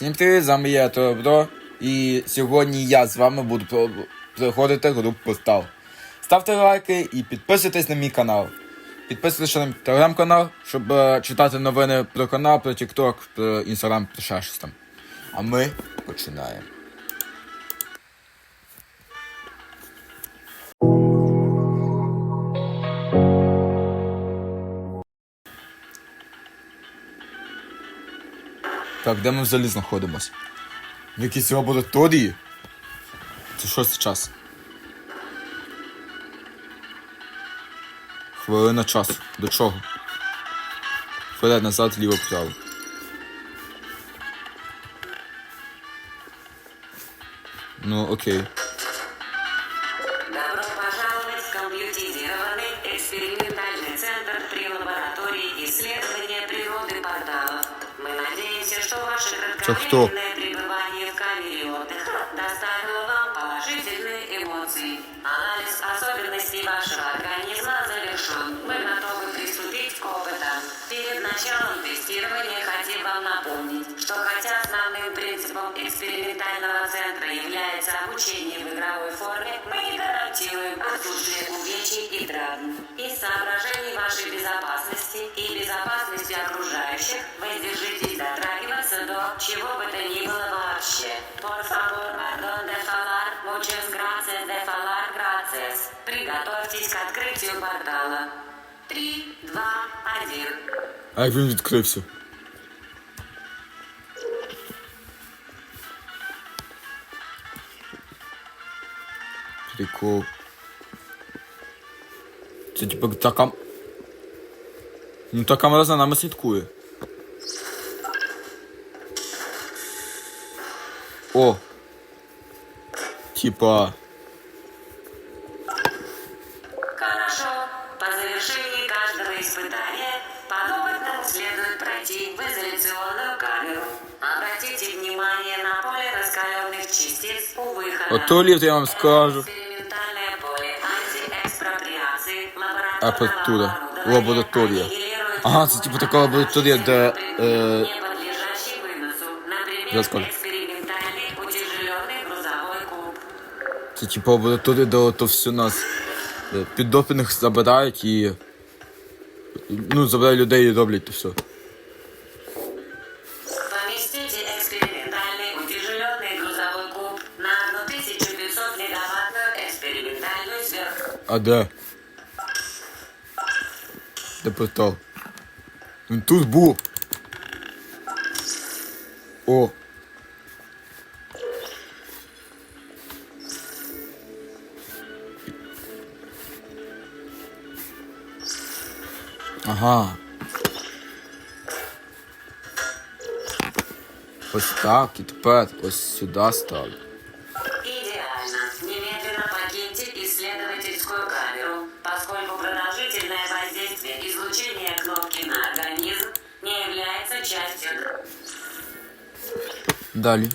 Всім привіт, з вами я Тобро. І сьогодні я з вами буду про- проходити гру постав. Ставте лайки і підписуйтесь на мій канал. Підписуйтесь на мій телеграм-канал, щоб е, читати новини про канал, про TikTok, про Instagram, про ще. А ми починаємо. Так, де ми взагалі знаходимось? В якійсь лабораторії? Це що зараз? Хвилина часу. До чого? Вперед, назад, ліво, право. Ну, окей. Положительные эмоции. Анализ особенностей вашего организма завершен. Мы готовы приступить к опытам. Перед началом тестирования хотим вам напомнить, что хотя основным принципом экспериментального центра является обучение в игровой форме, мы гарантируем отсутствие увечий и травм. Из соображений вашей безопасности и чего бы то ни было вообще. Por favor, pardon de falar, muchas gracias de falar, gracias. Приготовьтесь к открытию портала. Три, два, один. А як він відкрився? Прикол. Це типу та кам... Ну та камера за нами О! Типа. Хорошо. По завершении каждого испытания подопытному следует пройти в изоляционную камеру. Обратите внимание на поле раскаленных частиц у выхода. От туалет я вам скажу. Лабораторного Лабораторія. аннигилирует Ага, це типу така лабораторія, де. Е, скажу. Це типу лабораторія, де то все нас е, піддопінг забирають і. Ну, забирають людей і роблять то все. Поместите экспериментальный утяжеленный грузовой куб на 1500 мегаваттную экспериментальную сверх. А де? Де портал? Він тут був. О. Ага. Ось так, і тепер ось сюди ставлю. Идеально. Немедленно покиньте исследовательскую камеру, поскольку продолжительное воздействие излучения кнопки на организм не является частью Далі.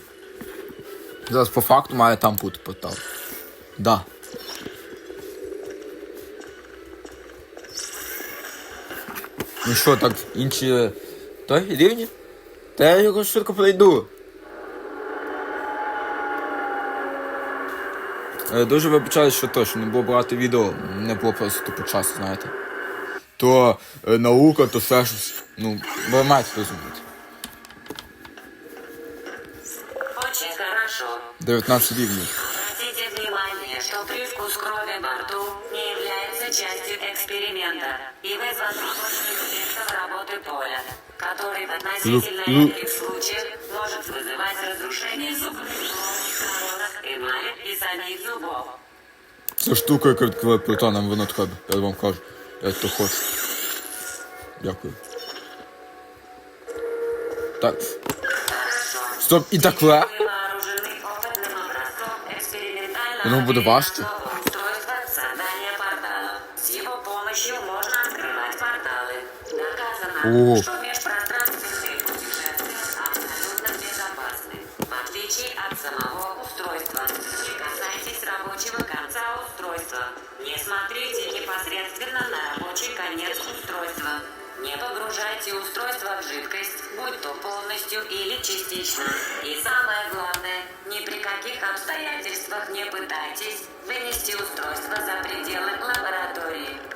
Зараз по факту має там бути портал. Да. Ну що, так, інші. Той рівні? Та я його швидко пройду. Е, Дуже вибачаю, що то, що не було багато відео, не було просто тупо часу, знаєте. То е, наука, то ще щось. Ну, ви маєте розуміти. Очень хорошо. 19 рівнів. частью эксперимента и вызван работой субъектов работы поля, который в относительно Ну, ну. редких случаях может вызывать разрушение зубных слоев, коронок, эмали и самих зубов. Ця штука, яка відкриває плита, нам вона треба. Я вам кажу. Я то хочу. Дякую. Так. Хорошо. Стоп, і так Вы легко? вооружены опытным образцом экспериментального Ну, буду важко. Устройства. Не погружайте устройство в жидкость, будь то полностью или частично. И самое главное, ни при каких обстоятельствах не пытайтесь вынести устройство за пределы лаборатории.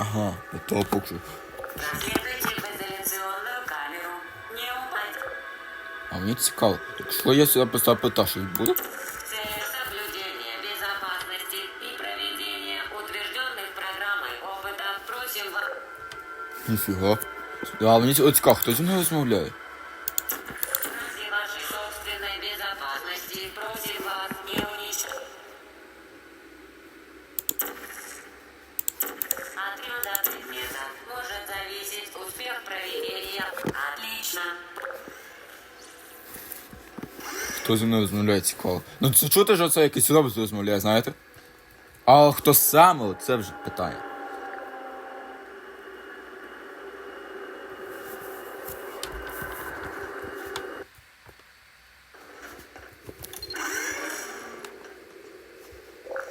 Ага, это покажу. Проследуйте в изоляционную камеру. Не упасть. А мені цікаво, якщо я сюди поставив пита, щось буде? В целях соблюдения безопасности и проведения утвержденных программой опытов просим вас... Ніфіга. А мені от цікаво, хто зі мною розмовляє? Хто зі мною розмовляє, цікаво. Ну це чути, що це якийсь робот розмовляє, знаєте? А хто саме, це вже питання.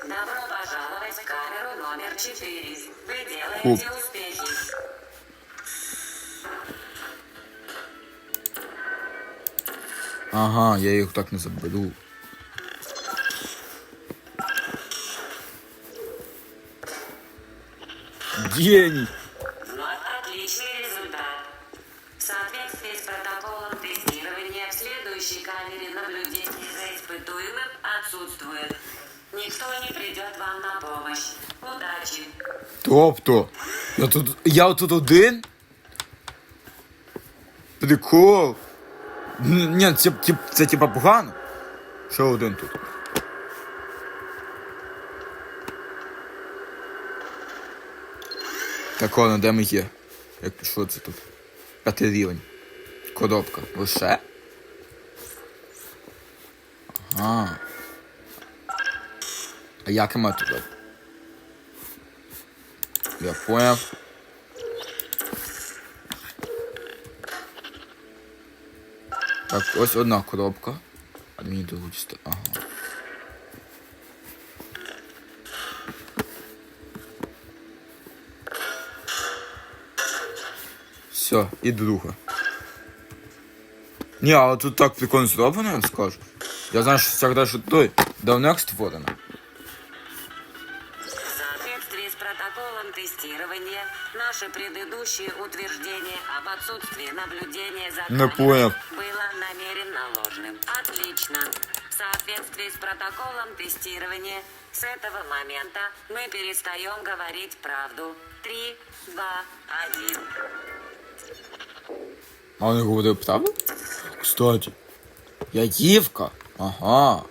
Добро пожаловать в камеру номер 4. Вы делаете Ага, я їх так не заберу. Гений! Вот отличный результат. В соответствии с протоколом тестирования в следующей камере наблюдения за испытуемым отсутствует. Никто не придет вам на помощь. Удачи! Тобто, я тут. Я тут один? Прикол. Ні, це, це, це типа погано. Що один тут? Так воно, де ми є? Як, що це тут? П'ятий рівень. Коробка. Лише? Ага. А як ми тут? Я понял. Так, ось одна коробка. А мені другу чисто. Ага. Все, і друга. Ні, але тут так прикольно зроблено, я скажу. Я знаю, що це що той давно створено. В соответствии с протоколом тестирования, наши предыдущие утверждения об отсутствии наблюдения за камерой понял. было намеренно ложным. Отлично. В соответствии с протоколом тестирования, с этого момента мы перестаем говорить правду. Три, два, один. А вони говорили правду? Кстати. Я дівка. Ага.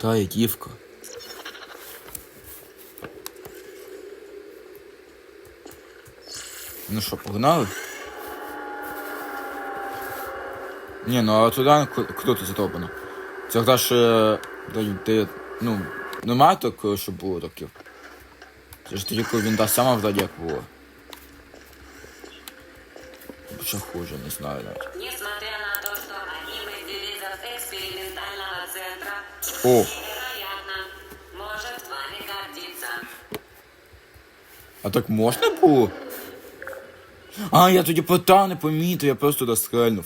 Та я дівка. Ну що, погнали? Ні, ну а туди круто зроблено. Це ж ще де, ну, немає такого, щоб було таке. Це ж тоді, коли він та сама вроді як було. Ще хуже, не знаю навіть. Несмотря на то, что одним из девизов центра О, вероятно, может вами гордиться. а так можна було? А, я тоді пота не помітив, я просто туди стрельнув.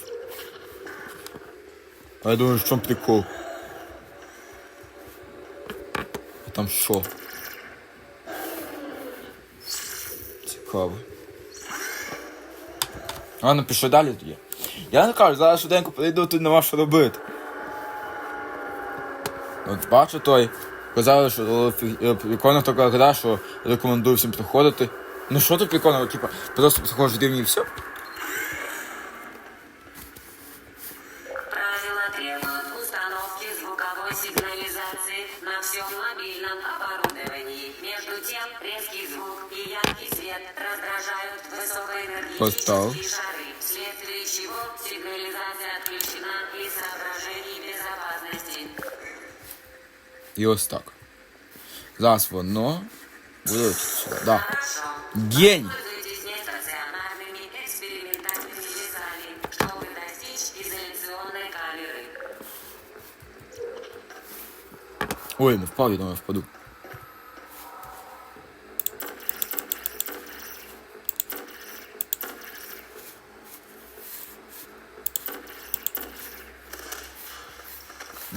А я думаю, в чому прикол? А там що? Цікаво. Ладно, пішли далі тоді. Я не кажу, зараз швиденько прийду, тут нема що робити. От бачу той. Казали, що фі- е, така гра, що рекомендую всім приходити. Ну що тут прикольно, типа, просто приходиш в рівні і все. Правила требуют установки звуковой сигнализации на всем мобильном оборудовании. Между тем, резкий звук и яркий свет раздражают Поставил. высокоэнергетические шары, вследствие чего сигнализация отключена из соображений безопасности. І ось так. Зараз воно буде ось сюди. Да. Хорошо. Гень! Ой, не впав, я думаю, впаду.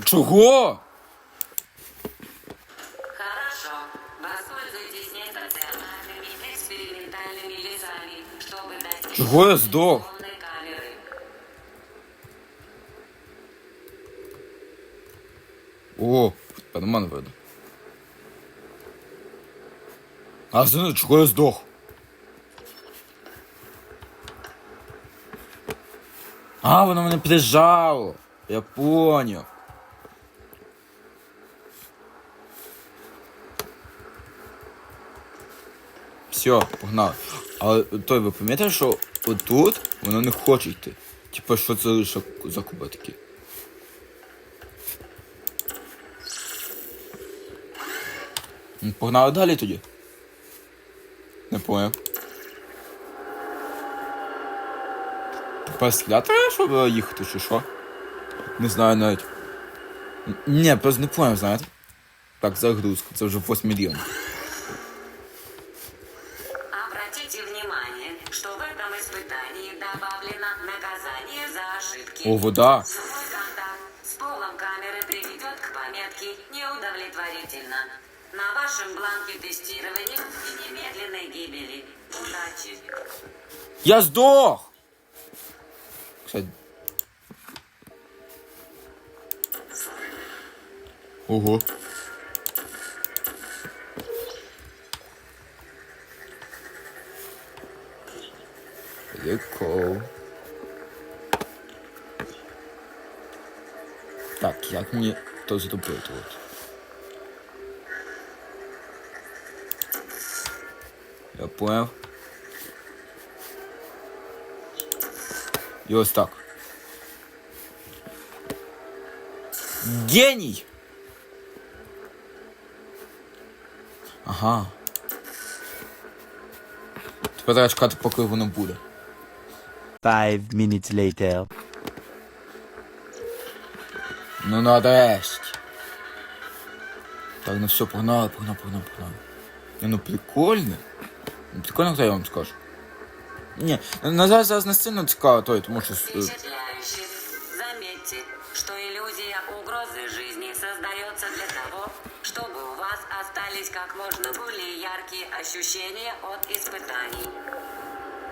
Чого? Чего я сдох? О, подман видно. А знаєш, чого я здох? А, воно мене прижало. Я поняв. Все, погнали. Але той ви пам'ятаєте, що отут воно не хоче йти. Типа, що це за куби такі? Погнали далі тоді. Не поняв. Стріляти треба, щоб їхати, чи що? Не знаю навіть. Ні, просто не поняв, знаєте. Так, загрузка, це вже 8 мільйонів. О, вода. С полом камеры приведет к пометке «Неудовлетворительно». На вашем бланке тестирования и немедленной гибели. Удачи! Я здох! Кстати. Ого. Прикол. Так, як мені то зробити от? Я понял. І ось так. Геній! Ага. Тепер треба чекати, поки воно буде. Five minutes later. Ну нарешті. Так, ну все, погнали, погнали, погнали, погнали. Ні, ну прикольно. Ну, Прикольно, хто я вам скажу. Ні, на зараз зараз не сильно цікаво той, тому що. е, Впечатляюще. Заметьте, что иллюзия угрозы жизни создается для того, чтобы у вас остались как можно более яркие ощущения от испытаний.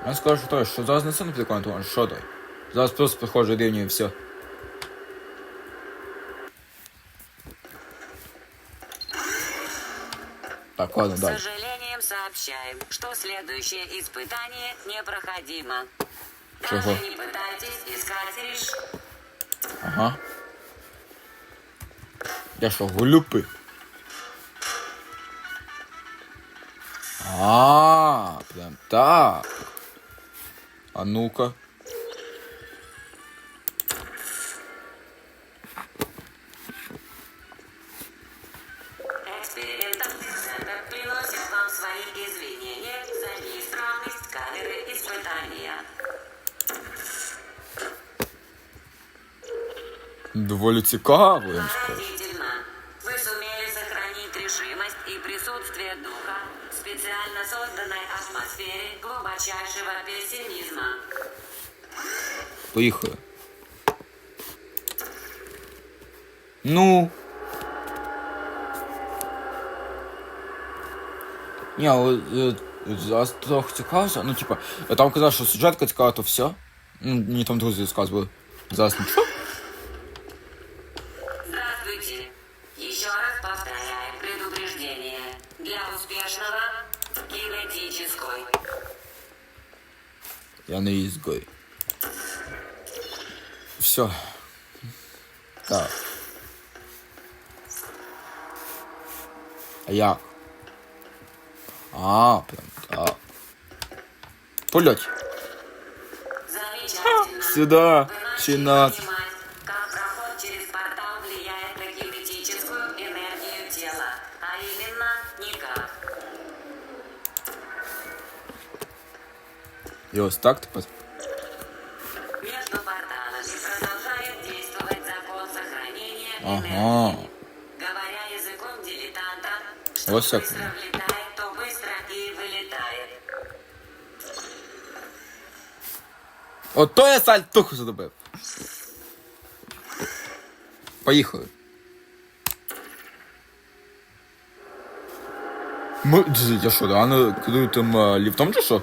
Я скажу той, що зараз не сильно прикольно, тому що що той. Зараз просто приходжу рівню і все. Так, ладно, С сожалением сообщаем, что следующее испытание непроходимо. Чего? Даже не пытайтесь искать решение. Ага. Я що, голюпи? А, прям так. А ну-ка. камеры испытания. Доволі цікаво, я вам скажу. Поразительно. Вы сумели сохранить решимость и присутствие духа в специально созданной атмосфере глубочайшего пессимизма. Поїхали. Ну. Ні, але е, зараз трохи цікавився. Ну, типа, я там казав, що сюжетка цікава, то все. Ну, мені там друзі розказували. Зараз нічого. Здравствуйте. Еще раз повторяем предупреждение. Для успешного кинетической. Я не изгой. Все. Так. А як? А, прям так. Польоть. Замечательно. Сюда. Вы начали Чинат. понимать, как проход через портал влияет Ото я сальтуху зробив. Поїхали. Ми, я що, реально керую тим е, ліфтом чи що?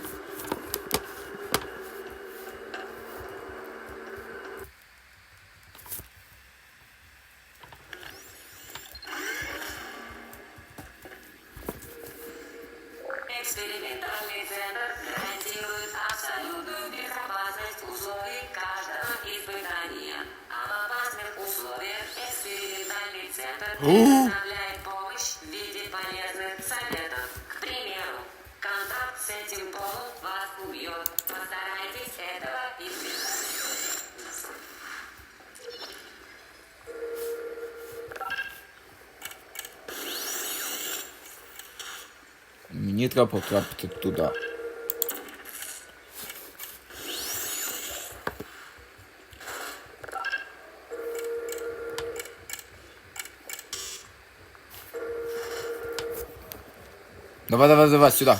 Экспериментальный центр предоставляет помощь в виде полезных советов. К примеру, контакт с этим полом вас убьет. Постарайтесь этого избежать. Мені треба потрапити туди. Давай, давай, давай, сюда.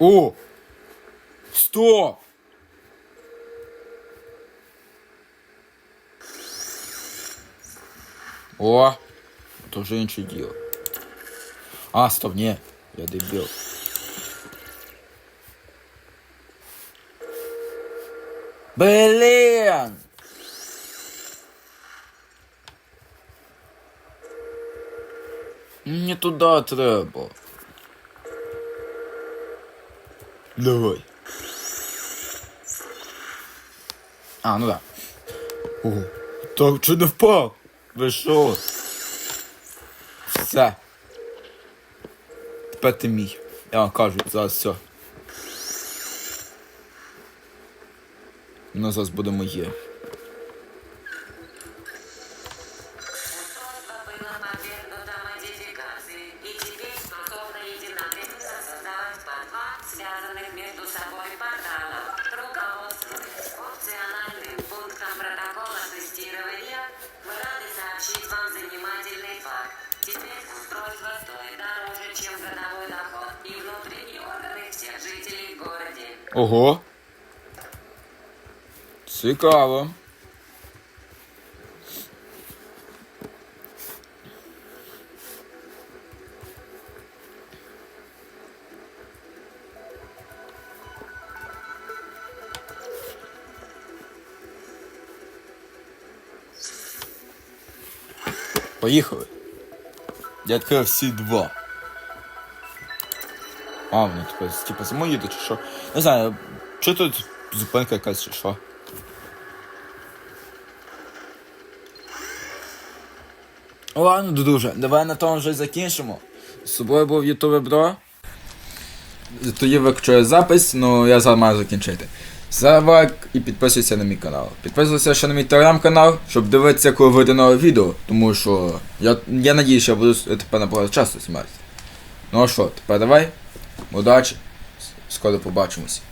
О! Стоп! О! Это уже ничего дело. А, стоп, не. Я дебил. Блин! Не туда треба. Давай. А, ну да. О, так чи не впав? Ви? Все. Тепер ти мій. Я вам кажу, зараз все. Воно зараз буде моє. Теперь Ого. Цікаво. Поїхали. Я відкрив всі два. А, вони типу, типу зимою їдуть чи що? Не знаю, чи тут зупинка якась чи що? Ладно, друже, давай на тому вже закінчимо. З собою був Ютубе Бро. Тоді виключаю запис, ну я зараз маю закінчити. Ставай і підписуйся на мій канал. Підписуйся ще на мій телеграм-канал, щоб дивитися, коли вийде нове відео, тому що я, я надію, що я буду тепер набагато часто знімати. Ну а що, тепер давай. Удачі. Скоро побачимось.